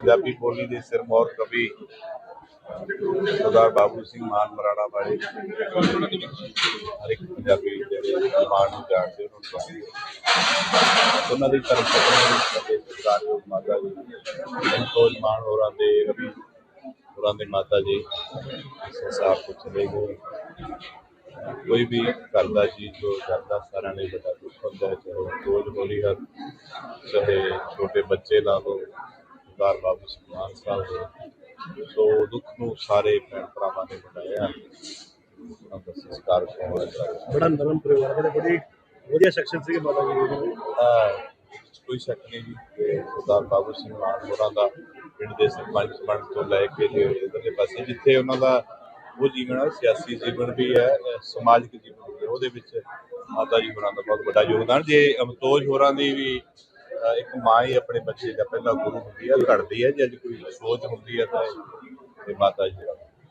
ਪੰਜਾਬੀ ਬੋਲੀ ਦੇ ਸਿਰਮੌਰ ਕਵੀ ਸਰਦਾਰ ਬਾਬੂ ਸਿੰਘ ਮਾਨ ਮਰਾੜਾ ਵਾਲੇ। ਹਰ ਇੱਕ ਪੰਜਾਬੀ ਜਿਹੜੇ ਮਾਨ ਨੂੰ ਜਾਣਦੇ ਉਹਨਾਂ ਨੂੰ ਜਾਣਦੇ ਉਹਨਾਂ ਦੀ ਤਰਫ ਤੋਂ ਸਾਡੇ ਸਰਦਾਰ ਮਾਤਾ ਜੀ, ਸੰਤੋਸ਼ ਮਾਨ ਹੋਰਾਂ ਦੇ ਰਵੀ ਹੋਰਾਂ ਦੇ ਮਾਤਾ ਜੀ ਸੰਸਾਰ ਤੋਂ ਚਲੇ ਗਏ। ਕੋਈ ਵੀ ਕਰਦਾ ਜੀ, ਜੋ ਕਰਦਾ, ਸਾਰਿਆਂ ਲਈ ਬੜਾ ਦੁੱਖ ਹੁੰਦਾ ਹੈ, ਚਾਹੇ ਕੋਲ ਬੋਲੀ ਹਰ, ਚਾਹੇ ਛੋਟੇ ਬੱਚੇ ਲਾ ਲੋ ਸਰਦਾਰ ਬਾਬੂ ਸਿੰਘ ਮਾਨ ਸਾਹਿਬ ਦੇ। ਸੋ ਦੁੱਖ ਨੂੰ ਸਾਰੇ ਭੈਣ ਭਰਾਵਾਂ ਨੇ ਮਨਾਇਆ ਉਹਨਾਂ ਦਾ ਸੰਸਕਾਰ ਹੋਣਾ ਚਾਹੀਦਾ ਬੜਾ ਨਰਮ ਪਰਿਵਾਰ ਹੈ ਤੇ ਬੜੀ ਵਧੀਆ ਸੈਕਸ਼ਨ ਸੀਗੇ ਮਾਤਾ ਜੀ ਦੇ। ਤਾਂ ਕੋਈ ਸ਼ੱਕ ਨਹੀਂ ਜੀ। ਕਿ ਸਰਦਾਰ ਬਾਬੂ ਸਿੰਘ ਮਾਨ ਹੋਰਾਂ ਦਾ ਪਿੰਡ ਦੇ ਸਰਪੰਚ ਬਣ ਤੋਂ ਲੈ ਕੇ ਤੇ ਇਧਰਲੇ ਪਾਸੇ ਜਿੱਥੇ ਉਹਨਾਂ ਦਾ ਉਹ ਜੀਵਨ ਹੈ ਸਿਆਸੀ ਜੀਵਨ ਵੀ ਹੈ ਸਮਾਜਿਕ ਜੀਵਨ ਵੀ ਉਹਦੇ ਵਿੱਚ ਮਾਤਾ ਜੀ ਹੋਰਾਂ ਦਾ ਬਹੁਤ ਵੱਡਾ ਯੋਗਦਾਨ। ਜੇ ਅਮਤੋਜ ਹੋਰਾਂ ਦੀ ਵੀ ਇੱਕ ਮਾਂ ਹੀ ਆਪਣੇ ਬੱਚੇ ਦਾ ਪਹਿਲਾ ਗੁਰੂ ਹੁੰਦੀ ਹੈ, ਘੜਦੀ ਹੈ, ਜੇ ਅੱਜ ਕੋਈ ਸੋਚ ਹੁੰਦੀ ਹੈ ਤਾਂ ਇਹ ਮਾਤਾ ਜੀ ਦਾ।